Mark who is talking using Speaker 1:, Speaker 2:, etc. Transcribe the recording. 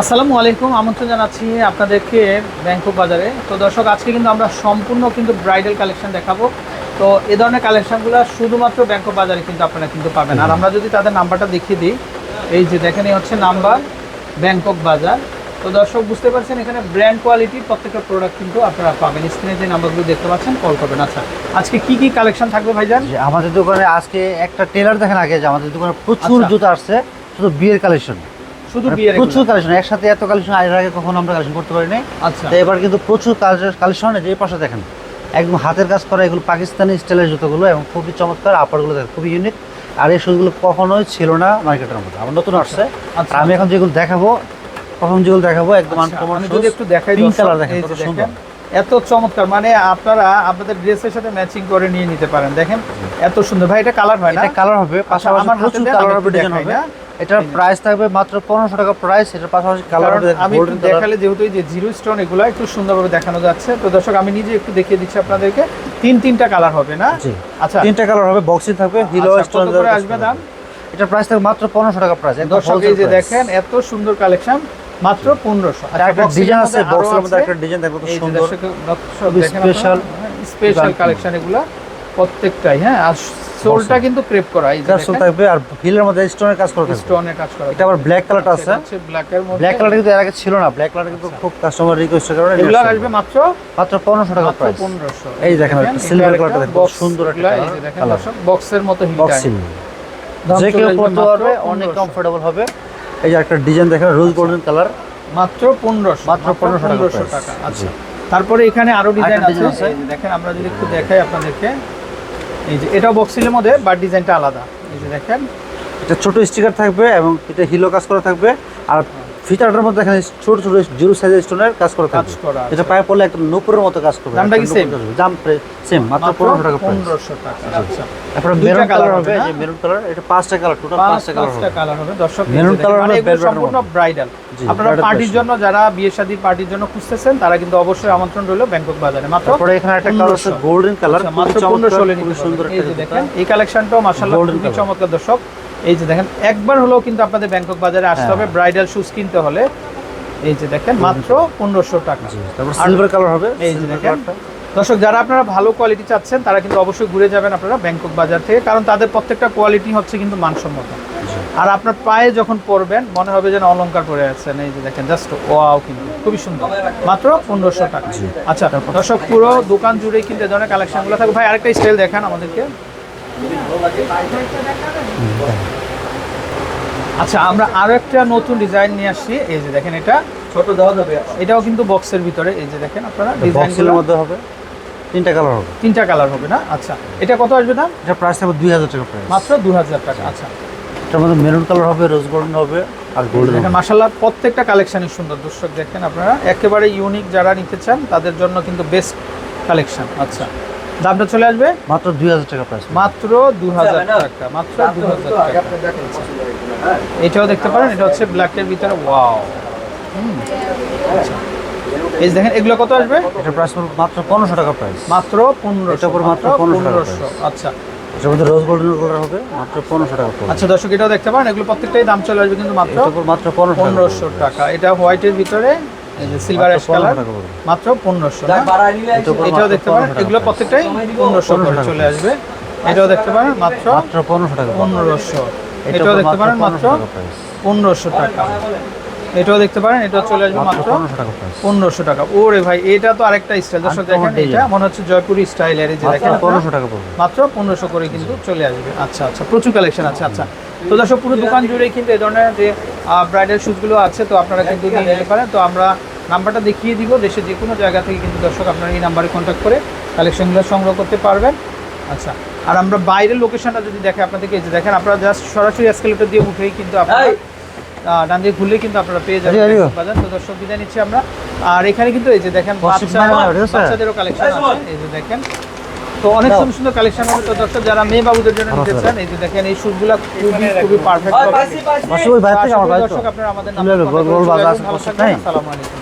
Speaker 1: আসসালামু আলাইকুম আমন্ত্রণ জানাচ্ছি আপনাদেরকে ব্যাংকক বাজারে। তো দর্শক আজকে কিন্তু আমরা সম্পূর্ণ কিন্তু ব্রাইডাল কালেকশন দেখাবো। তো এ ধরনের কালেকশনগুলো শুধুমাত্র ব্যাংকক বাজারে কিন্তু আপনারা কিন্তু পাবেন। আর আমরা যদি তাদের নাম্বারটা দেখিয়ে দিই এই যে দেখেন এই হচ্ছে নাম্বার ব্যাংকক বাজার। তো দর্শক বুঝতে পারছেন এখানে ব্র্যান্ড কোয়ালিটির প্রত্যেকটা প্রোডাক্ট কিন্তু আপনারা পাবেন। স্ক্রিনে যে নাম্বারগুলো দেখতে পাচ্ছেন কল করবেন। আচ্ছা আজকে কি কি কালেকশন থাকবে ভাইজান?
Speaker 2: আমাদের দোকানে আজকে একটা টেলার দেখেন আগে যে আমাদের দোকানে প্রচুর
Speaker 1: আচ্ছা।
Speaker 2: জুতো আসছে শুধু বিয়ের কালেকশন
Speaker 1: শুধু বিয়ের
Speaker 2: প্রচুর কালেকশন একসাথে এত কালেকশন এর আগে কখনো আমরা কালেকশন করতে
Speaker 1: আচ্ছা।
Speaker 2: তো এবার কিন্তু প্রচুর কালেকশন যে পাশে দেখেন একদম হাতের কাজ করা এগুলো পাকিস্তানি স্টাইলের জুতোগুলো এবং খুবই চমৎকার আপারগুলো দেখেন খুবই ইউনিক আর এই শুজগুলো কখনোই ছিল না মার্কেটের মধ্যে। আমার নতুন আসছে।
Speaker 1: আচ্ছা।
Speaker 2: আমি এখন যেগুলো দেখাবো প্রথম যেগুলো দেখাবো একদম
Speaker 1: আচ্ছা, আমি যদি একটু দেখাই
Speaker 2: পিঙ্ক কালার দেখেন সুন্দর।
Speaker 1: এত চমৎকার মানে আপনারা আপনাদের ড্রেসের সাথে ম্যাচিং করে নিয়ে নিতে পারেন। দেখেন এত সুন্দর। ভাই এটা কালার হয় না?
Speaker 2: এটা কালার হবে পাশাপাশি
Speaker 1: আমার
Speaker 2: প্রচুর কালার হবে ডিজাইন হবে।
Speaker 1: না?
Speaker 2: এটার প্রাইস থাকবে মাত্র পনেরোশো টাকা প্রাইস এটার পাশাপাশি কালার
Speaker 1: আমি দেখালে যেহেতু যে জিরো স্টোন এগুলো একটু সুন্দরভাবে দেখানো যাচ্ছে তো দর্শক আমি নিজে একটু দেখিয়ে দিচ্ছি আপনাদেরকে। তিন তিনটা কালার হবে না? আচ্ছা।
Speaker 2: তিনটা কালার হবে বক্সিং থাকবে হিলো
Speaker 1: আচ্ছা,
Speaker 2: স্টোন
Speaker 1: করে আসবে দাম?
Speaker 2: এটার প্রাইস থাকবে মাত্র পনেরোশো টাকা প্রাইস
Speaker 1: দর্শক এই যে দেখেন এত সুন্দর কালেকশন মাত্র পনেরোশো।
Speaker 2: একটা ডিজাইন আছে বক্সের মধ্যে একটা ডিজাইন থাকবে সুন্দর।
Speaker 1: স্পেশাল
Speaker 2: design
Speaker 1: কালেকশন এগুলা প্রত্যেকটাই হ্যাঁ আর সোলটা কিন্তু ক্রেপ করা এই যে
Speaker 2: থাকবে আর হিলের মধ্যে স্টোনের কাজ করা থাকবে।
Speaker 1: স্টোনে কাজ করা
Speaker 2: এটা আবার ব্ল্যাক কালারটা আছে।
Speaker 1: ব্ল্যাকের মধ্যে।
Speaker 2: ব্ল্যাক কালারটা কিন্তু এর আগে ছিল না। ব্ল্যাক কালারটা কিন্তু খুব কাস্টমার রিকোয়েস্টের কারণে
Speaker 1: এগুলো আসবে মাত্র?
Speaker 2: মাত্র পনেরোশো টাকা
Speaker 1: মাত্র
Speaker 2: প্রাইস
Speaker 1: পনেরোশো।
Speaker 2: এই দেখেন silver colourটা দেখেন, খুব সুন্দর একটা।
Speaker 1: দর্শক বক্সের মতো
Speaker 2: বক্সিং যে কেউ পড়তে পারবে অনেক কমফোর্টেবল হবে। এই যে একটা ডিজাইন দেখেন রোজ গোল্ডেন কালার
Speaker 1: মাত্র পনেরোশো
Speaker 2: মাত্র 1500 টাকা
Speaker 1: আচ্ছা। তারপরে এখানে আরও ডিজাইন আছে।
Speaker 2: আছে।
Speaker 1: এই দেখেন আমরা যদি একটু দেখাই আপনাদেরকে। এই যে, এটাও বক্সিলের মধ্যে বাট ডিজাইনটা আলাদা। এই যে দেখেন,
Speaker 2: এটা ছোট স্টিকার থাকবে এবং এটা হিলো কাজ করা থাকবে। আর ফিচারটার মধ্যে এখানে ছোট ছোট জিরো সাইজের স্টোনের কাজ করা
Speaker 1: আছে।
Speaker 2: এটা পায়ে পড়লে একটা নুপুরের মতো কাজ করবে।
Speaker 1: দামটা কি
Speaker 2: করবে। দাম সেম মাত্র পনেরোশো টাকা প্রাইস
Speaker 1: পনেরোশো টাকা আচ্ছা।
Speaker 2: তারপরে মেরুন কালার
Speaker 1: হবে
Speaker 2: যে মেরুন কালার এটা পাঁচটা কালার টোটাল
Speaker 1: পাঁচ
Speaker 2: পাঁচটা কালার হবে।
Speaker 1: কালার হবে। দর্শক
Speaker 2: colour
Speaker 1: দেখেন, মানে সম্পূর্ণ ব্রাইডাল আপনারা পার্টির জন্য যারা বিয়ে শাদীর পার্টির জন্য খুঁজতেছেন তারা কিন্তু অবশ্যই আমন্ত্রণ রইল ব্যাংকক বাজারে। মাত্র
Speaker 2: তারপরে এখানে একটা কালার আছে গোল্ডেন কালার
Speaker 1: আচ্ছা, মাত্র পনেরোশো হলে
Speaker 2: খুবই
Speaker 1: নিতে
Speaker 2: সুন্দর
Speaker 1: এই
Speaker 2: একটা।
Speaker 1: দেখেন এই কালেকশনটাও মাশাআল্লাহ খুবই চমৎকার দর্শক। এই যে দেখেন একবার হলেও কিন্তু আপনাদের ব্যাংকক বাজারে আসতে
Speaker 2: হ্যাঁ।
Speaker 1: হবে। ব্রাইডাল শুজ কিনতে হলে। এই যে দেখেন মাত্র পনেরোশো টাকা।
Speaker 2: তারপর সিলভার কালার হবে
Speaker 1: এই যে দেখেন দর্শক যারা আপনারা ভালো কোয়ালিটি চাচ্ছেন তারা কিন্তু অবশ্যই ঘুরে যাবেন আপনারা ব্যাংকক বাজার থেকে কারণ তাদের প্রত্যেকটা কোয়ালিটি হচ্ছে কিন্তু মানসম্মত। আর আপনার পায়ে যখন পরবেন মনে হবে যেন অলঙ্কার পরে আছেন। এই যে দেখেন জাস্ট ওয়াও কিন্তু খুবই সুন্দর। মাত্র পনেরোশো টাকা। আচ্ছা দর্শক পুরো দোকান জুড়েই কিন্তু এ ধরনের কালেকশনগুলো থাকবে। ভাই আরেকটা স্টাইল দেখান আমাদেরকে। আচ্ছা আমরা আরও একটা নতুন ডিজাইন নিয়ে আসছি। এই যে দেখেন এটা। ছোট দেওয়া যাবে। এটাও কিন্তু বক্সের ভিতরে। এই যে দেখেন আপনারা ডিজাইনগুলো
Speaker 2: বক্সের মধ্যে হবে। তিনটা কালার হবে।
Speaker 1: তিনটা কালার হবে না? আচ্ছা এটা কত আসবে দাম?
Speaker 2: এটা প্রাইস হবে দুই হাজার টাকা প্রাইস
Speaker 1: মাত্র দু হাজার টাকা আচ্ছা।
Speaker 2: এটার মধ্যে মেরুন কালার হবে রোজ গোল্ডেন হবে আর গোল্ডেন
Speaker 1: দেখেন মাসাল্লাহ প্রত্যেকটা কালেকশনই সুন্দর। দর্শক দেখেন আপনারা একেবারে ইউনিক যারা নিতে চান তাদের জন্য কিন্তু বেস্ট কালেকশন আচ্ছা। দামটা চলে আসবে?
Speaker 2: মাত্র দুই হাজার টাকা প্রাইস
Speaker 1: মাত্র দু হাজার টাকা মাত্র দু হাজার টাকা। এটাও দেখতে পারেন এটা হচ্ছে ব্ল্যাকের ভিতরে ওয়াও এই দেখেন এগুলো কত আসবে?
Speaker 2: এটার প্রাইস মাত্র পনেরোশো টাকা প্রাইস
Speaker 1: মাত্র পনেরোশো।
Speaker 2: মাত্র 1500
Speaker 1: পনেরোশো আচ্ছা।
Speaker 2: এটার মধ্যে রোজ গোল্ডেন কালার হবে মাত্র পনেরোশো টাকা
Speaker 1: আচ্ছা দর্শক এটাও দেখতে পারেন এগুলো প্রত্যেকটাই দাম চলে আসবে কিন্তু মাত্র
Speaker 2: মাত্র পনেরোশো
Speaker 1: টাকা। এটা হোয়াইটের ভিতরে এই যে সিলভার অ্যাশ কালার মাত্র পনেরোশো
Speaker 2: এটার উপর
Speaker 1: এটাও দেখতে পারেন এগুলো প্রত্যেকটাই পনেরোশো করে
Speaker 2: টাকা
Speaker 1: চলে আসবে। এটাও দেখতে পারেন মাত্র
Speaker 2: মাত্র পনেরোশো টাকা পড়বে।
Speaker 1: পনেরোশো।
Speaker 2: এটার
Speaker 1: এটাও দেখতে পারেন মাত্র
Speaker 2: 1500 টাকা
Speaker 1: পনেরোশো টাকা। এটাও দেখতে পারেন এটাও চলে আসবে
Speaker 2: মাত্র পনেরোশো টাকা প্রাইস
Speaker 1: পনেরোশো টাকা। ওরে ভাই এটা তো আরেকটা স্টাইল দর্শক দেখেন এটা মনে হচ্ছে জয়পুরি স্টাইলের এই যে
Speaker 2: মাত্র
Speaker 1: দেখেন।
Speaker 2: পনেরোশো টাকা পড়বে।
Speaker 1: মাত্র পনেরোশো করে কিন্তু চলে আসবে। আচ্ছা আচ্ছা প্রচুর কালেকশন আছে আচ্ছা। তো দর্শক পুরো দোকান জুড়ে কিন্তু এই ধরনের যে ব্রাইডাল শ্যুটগুলো আছে তো আপনারা কিন্তু নিয়ে নিতে পারেন। তো আমরা নাম্বারটা দেখিয়ে দিব দেশের যে কোনো জায়গা থেকে কিন্তু দর্শক আপনারা এই নাম্বারে কন্ট্যাক্ট করে কালেকশনগুলো সংগ্রহ করতে পারবেন। আচ্ছা আর আমরা বাইরের লোকেশনটা যদি দেখে আপনাদেরকে এই যে দেখেন আপনারা জাস্ট সরাসরি এসকেলেটর দিয়ে উঠেই কিন্তু আপনারা ডান দিয়ে ঘুরলে কিন্তু আপনারা পেয়ে যাবেন বাজার তো দর্শক বিদায় নিচ্ছি আমরা। আর এখানে কিন্তু এই যে দেখেন? বাচ্চাদেরও কালেকশন আছে। এই যে দেখেন তো অনেক সুন্দর সুন্দর কালেকশন হবে। তো দর্শক যারা মেয়ে বাবুদের জন্য নিতে চান এই যে দেখেন এই শুটগুলো খুবই খুবই পারফেক্ট হবে। দর্শক আপনারা আমাদের নাম্বার
Speaker 2: বাজার
Speaker 1: ভালো থাকবেন। আসসালামু আলাইকুম।